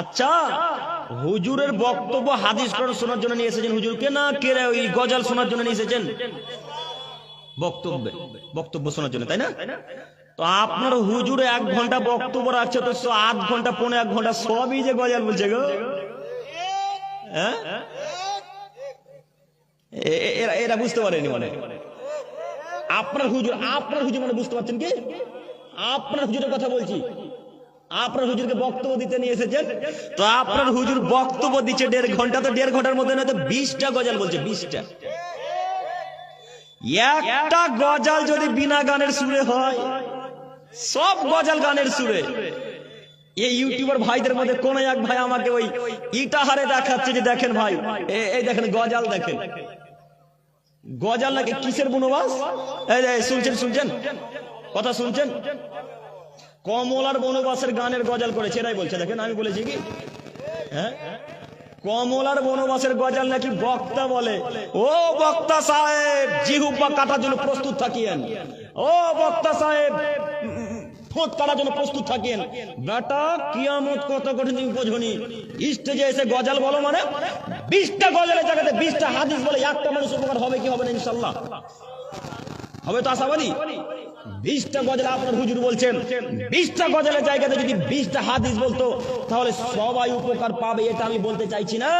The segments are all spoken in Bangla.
আচ্ছা হুজুরের বক্তব্য হাদিস শোনার জন্য নিয়ে এসেছেন হুজুরকে না কে ওই গজাল শোনার জন্য নিয়ে এসেছেন? বক্তব্য বক্তব্য শোনার জন্য, তাই না? তো আপনার হুজুরে এক ঘণ্টা বক্তব্য রাখছে, তো আধ ঘণ্টা পনেরো এক ঘণ্টা সবই যে গজাল বলছে গো। হ্যাঁ? এরা এরা বুঝতে পারেনি মানে। আপনার হুজুর আপনার হুজুর মানে বুঝতে পারছেন কি? আপনার হুজুরের কথা বলছি। আপনার হুজুরকে বক্তব্য দিতে নিয়ে এসেছেন? তো আপনার হুজুর বক্তব্য দিচ্ছে দেড় ঘণ্টা, তো দেড় ঘণ্টার মধ্যে নয়তো বিশটা গজাল বলছে, বিশটা। একটা গজাল যদি বিনা গানের সুরে হয়, সব গজাল গানের সুরে। এই ইউটিউবার ভাইদের মধ্যে কোন এক ভাই আমাকে ওই ইটাহারে দেখাচ্ছে যে দেখেন ভাই এই দেখেন গজাল দেখেন। গজাল নাকি কিসের বনবাস? এই শুনছেন শুনছেন? কথা শুনছেন? কমলার বনবাসের গানের গজাল করেছে এরাই বলছে, দেখেন আমি বলেছি কি? হ্যাঁ? কমলার বনবাসের গজাল নাকি বক্তা বলে। ও বক্তা সাহেব জিহুব্বা কাটার জন্য প্রস্তুত থাকিয়েন। ও বক্তা সাহেব জন্য প্রস্তুত কিয়ামত কত কঠিন এসে গজাল বলো মানে হাদিস বলে মানুষ হবে কি হবে না ইনশাল্লাহ হবে তো আশাবাদী? বিশটা গজল আপনার হুজুর বলছেন, বিশটা গজলের জায়গাতে যদি বিশটা হাদিস বলতো, তাহলে সবাই উপকার পাবে, এটা আমি বলতে চাইছি না।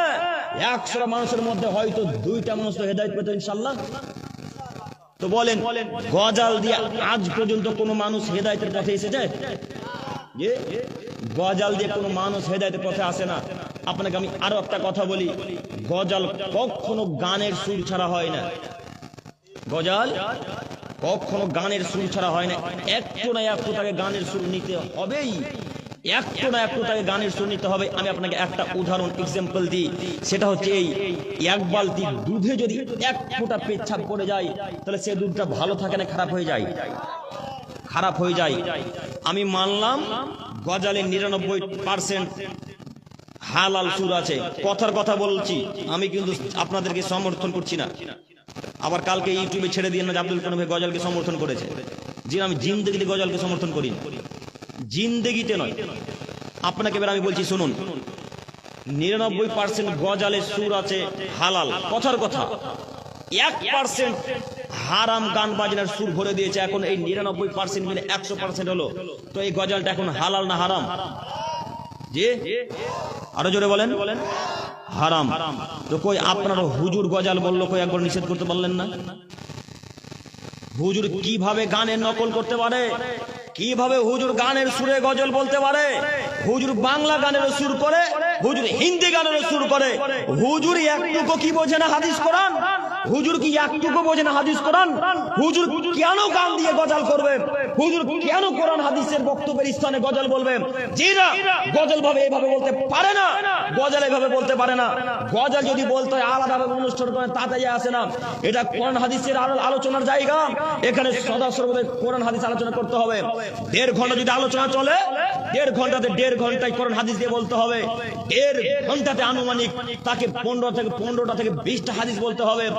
একশো মানুষের মধ্যে হয়তো দুইটা মানুষ তো হেদায়ত পেত ইনশাল্লাহ তো বলেন, গজাল দিয়ে আজ পর্যন্ত কোনো মানুষ হেদায়তের পথে এসেছে? যে গজাল দিয়ে কোনো মানুষ হেদায়তের পথে আসে না। আপনাকে আমি আরও একটা কথা বলি, গজাল কখনো গানের সুর ছাড়া হয় না। গজাল। কখনো গানের সুর ছাড়া হয় না। একটু না একটু তাকে গানের সুর নিতে হবেই। একটু না একটু তাকে গানের সুর নিতে হবে। আমি আপনাকে একটা উদাহরণ এক্সাম্পল দিই। সেটা হচ্ছে এই, এক বালতি দুধে যদি এক ফোঁটা পেচ্ছাপ পড়ে যায়, তাহলে সে দুধটা ভালো থাকে না খারাপ হয়ে যায়? খারাপ হয়ে যায়। আমি মানলাম গজালের নিরানব্বই পার্সেন্ট হালাল সুর আছে। কথার কথা বলছি। আমি কিন্তু আপনাদেরকে সমর্থন করছি না। আবার কালকে ইউটিউবে ছেড়ে দিয়ে না আব্দুল কালাম গজালকে সমর্থন করেছে। যে আমি জিন্দগিতে গজালকে সমর্থন করি না। জিন্দগিতে নয়। আপনাকে এবার আমি বলছি, শুনুন। নিরানব্বই পার্সেন্ট গজালের সুর আছে হালাল। কথার কথা। এক পার্সেন্ট হারাম গান বাজনার সুর ভরে দিয়েছে এখন এই নিরানব্বই পার্সেন্ট মিলে একশো পার্সেন্ট হলো। তো এই গজালটা এখন হালাল না হারাম? যে আরও জোরে বলেন বলেন। হারাম। তো কই আপনার হুজুর গজাল বলল কই একবার নিষেধ করতে পারলেন না? হুজুর কীভাবে গানের নকল করতে পারে? কীভাবে হুজুর গানের সুরে গজল বলতে পারে? হুজুর বাংলা গানের সুর করে? হুজুর হিন্দি গানের সুর করে? হুজুর একটুকু কি বোঝে না হাদিস কোরআন? হুজুর কি একটুকু বোঝে না হাদিস কোরআন? হুজুর কেন গান দিয়ে গজল করবে? হুজুর কেন কোরআন হাদিসের বক্তব্যের স্থানে গজল বলবে? জি না গজল ভাবে এইভাবে বলতে পারে না। গজল এইভাবে বলতে পারে না। গজল যদি বলতে হয়, আলাদাভাবে অনুষ্ঠান করেন তাতে যায় আসে না। এটা কোরআন হাদিসের আলো- আলোচনার জায়গা। এখানে সদা সর্বদা কোরআন হাদিস আলোচনা করতে হবে। দেড় ঘণ্টা যদি আলোচনা চলে, দেড় ঘন্টাতে দেড় ঘন্টায় কোরআন হাদিস দিয়ে বলতে হবে। দেড় ঘন্টাতে আনুমানিক তাকে পনেরো থেকে পনেরোটা থেকে বিশটা হাদিস বলতে হবে।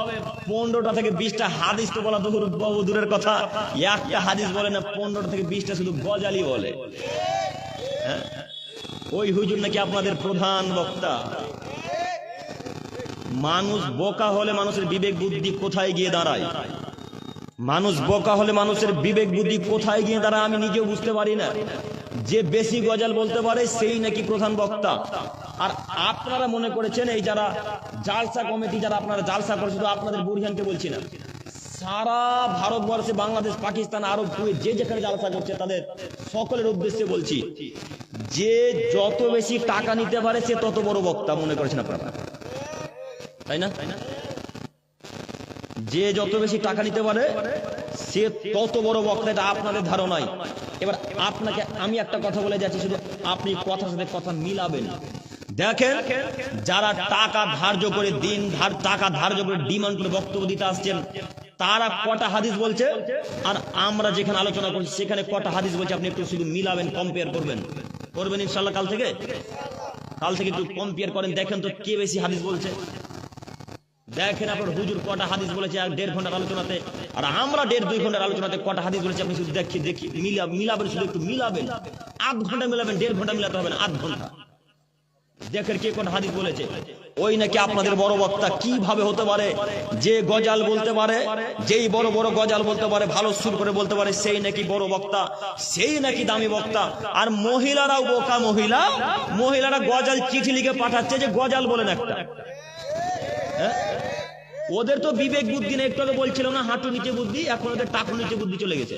পনেরোটা থেকে বিশটা হাদিস তো বলা দূর বহু দূরের কথা। একটা হাদিস বলে না, পনেরোটা থেকে বিশটা শুধু গজালি বলে। হ্যাঁ? ওই হুজুর নাকি আপনাদের প্রধান বক্তা। মানুষ বোকা হলে মানুষের বিবেক বুদ্ধি কোথায় গিয়ে দাঁড়ায়? মানুষ বোকা হলে মানুষের বিবেক বুদ্ধি কোথায় গিয়ে দাঁড়ায় আমি নিজেও বুঝতে পারি না। যে বেশি গজাল বলতে পারে, সেই নাকি প্রধান বক্তা। আর আপনারা মনে করেছেন এই যারা জালসা কমিটি, যারা আপনারা জালসা করে, শুধু আপনাদের বুড়িয়ানকে বলছি না। সারা ভারতবর্ষে, বাংলাদেশ, পাকিস্তান, আরব কুয়েত যে যেখানে জালসা করছে, তাদের সকলের উদ্দেশ্যে বলছি, যে যত বেশি টাকা নিতে পারে, সে তত বড় বক্তা, মনে করেছেন আপনারা? তাই না? যে যত বেশি টাকা নিতে পারে, সে তত বড় বক্তা, এটা আপনাদের ধারণাই। এবার আপনাকে আমি একটা কথা বলে যাচ্ছি, শুধু আপনি কথার সাথে কথা মিলাবেন। দেখেন যারা টাকা ধার্য করে, দিন ধার, টাকা ধার্য করে, ডিমান্ড করে বক্তব্য দিতে আসছেন, তারা কটা হাদিস বলছে? আর আমরা যেখানে আলোচনা করছি, সেখানে কটা হাদিস বলছে, আপনি একটু শুধু মিলাবেন কম্পেয়ার করবেন। করবেন ইনশাল্লাহ কাল থেকে? কাল থেকে একটু কম্পেয়ার করেন, দেখেন তো কে বেশি হাদিস বলছে। দেখেন আপনার হুজুর কটা হাদিস বলেছে এক দেড় ঘণ্টার আলোচনাতে, আর আমরা দেড় দুই ঘণ্টার আলোচনাতে কটা হাদিস বলেছে, আপনি শুধু দেখি দেখি, মিলা, মিলাবেন, শুধু একটু মিলাবেন। আধ ঘণ্টা মিলাবেন, দেড় ঘণ্টা মিলাতে হবে না, আধ ঘণ্টা। দেখেন কে কোন হাদিস বলেছে? ওই নাকি আপনাদের বড় বক্তা কীভাবে হতে পারে? যে গজাল বলতে পারে, যেই বড় বড় গজাল বলতে পারে, ভালো সুর করে বলতে পারে, সেই নাকি বড় বক্তা, সেই নাকি দামি বক্তা। আর মহিলারাও বোকা মহিলা, মহিলারা গজাল চিঠি লিখে পাঠাচ্ছে যে গজাল বলেন একটা। হ্যাঁ? ওদের তো বিবেক বুদ্ধি না একটু বলছিল না, হাঁটু নিচে বুদ্ধি, এখন ওদের টাকু নিচে বুদ্ধি চলে গেছে।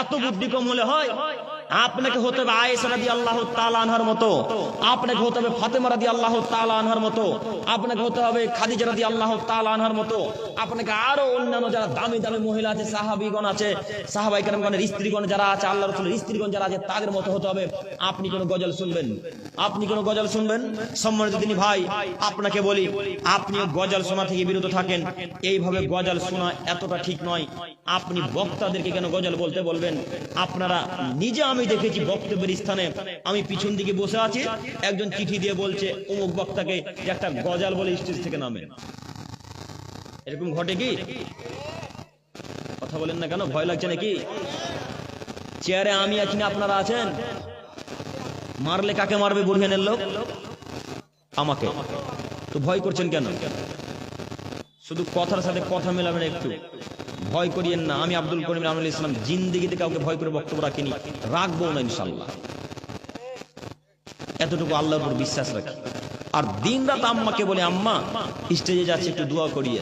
এত বুদ্ধি কম হলে হয়? আপনাকে হতে হবে আয়েশা রাদি আল্লাহ আনহার মতো। আপনাকে হতে হবে ফাতেমা রাদি আল্লাহ আনহার মতো। আপনাকে হতে হবে খাদিজা রাদি আল্লাহ আনহার মতো। আপনাকে আরও অন্যান্য যারা দামি দামি মহিলা আছে, সাহাবিগণ আছে সাহাবাই কালামগণের স্ত্রীগণ যারা আছে আল্লাহ রসুলের স্ত্রীগণ যারা আছে, তাদের মতো হতে হবে। আপনি কোন গজল শুনবেন? আপনি কোন গজল শুনবেন? সম্মানিত তিনি ভাই, আপনাকে বলি, আপনিও গজল শোনা থেকে বিরত থাকেন। এইভাবে গজল শোনা এতটা ঠিক নয়। আপনি বক্তাদেরকে কেন গজল বলতে বলবেন? আপনারা নিজে আমি দেখেছি বক্তব্যের স্থানে। আমি পিছন দিকে বসে আছি। একজন চিঠি দিয়ে বলছে, অমুক বক্তাকে যে একটা গজাল বলে স্টেজ থেকে নামে। এরকম ঘটে কি? কথা বলেন না কেন? ভয় লাগছে নাকি? চেয়ারে আমি আছি না, আপনারা আছেন? মারলে কাকে মারবে বুড়িয়ানের লোক? আমাকে। তো ভয় করছেন কেন? শুধু কথার সাথে কথা মেলাবেন একটু। ভয় করিয়েন না। আমি আব্দুল করিম আমল ইসলাম জিন্দিগিতে কাউকে ভয় করে বক্তব্য রাখিনি। রাখব না ইনশাল্লাহ এতটুকু আল্লাহর উপর বিশ্বাস রাখি। আর দিন রাত আম্মাকে বলে, আম্মা, স্টেজে যাচ্ছে, একটু দোয়া করিয়ে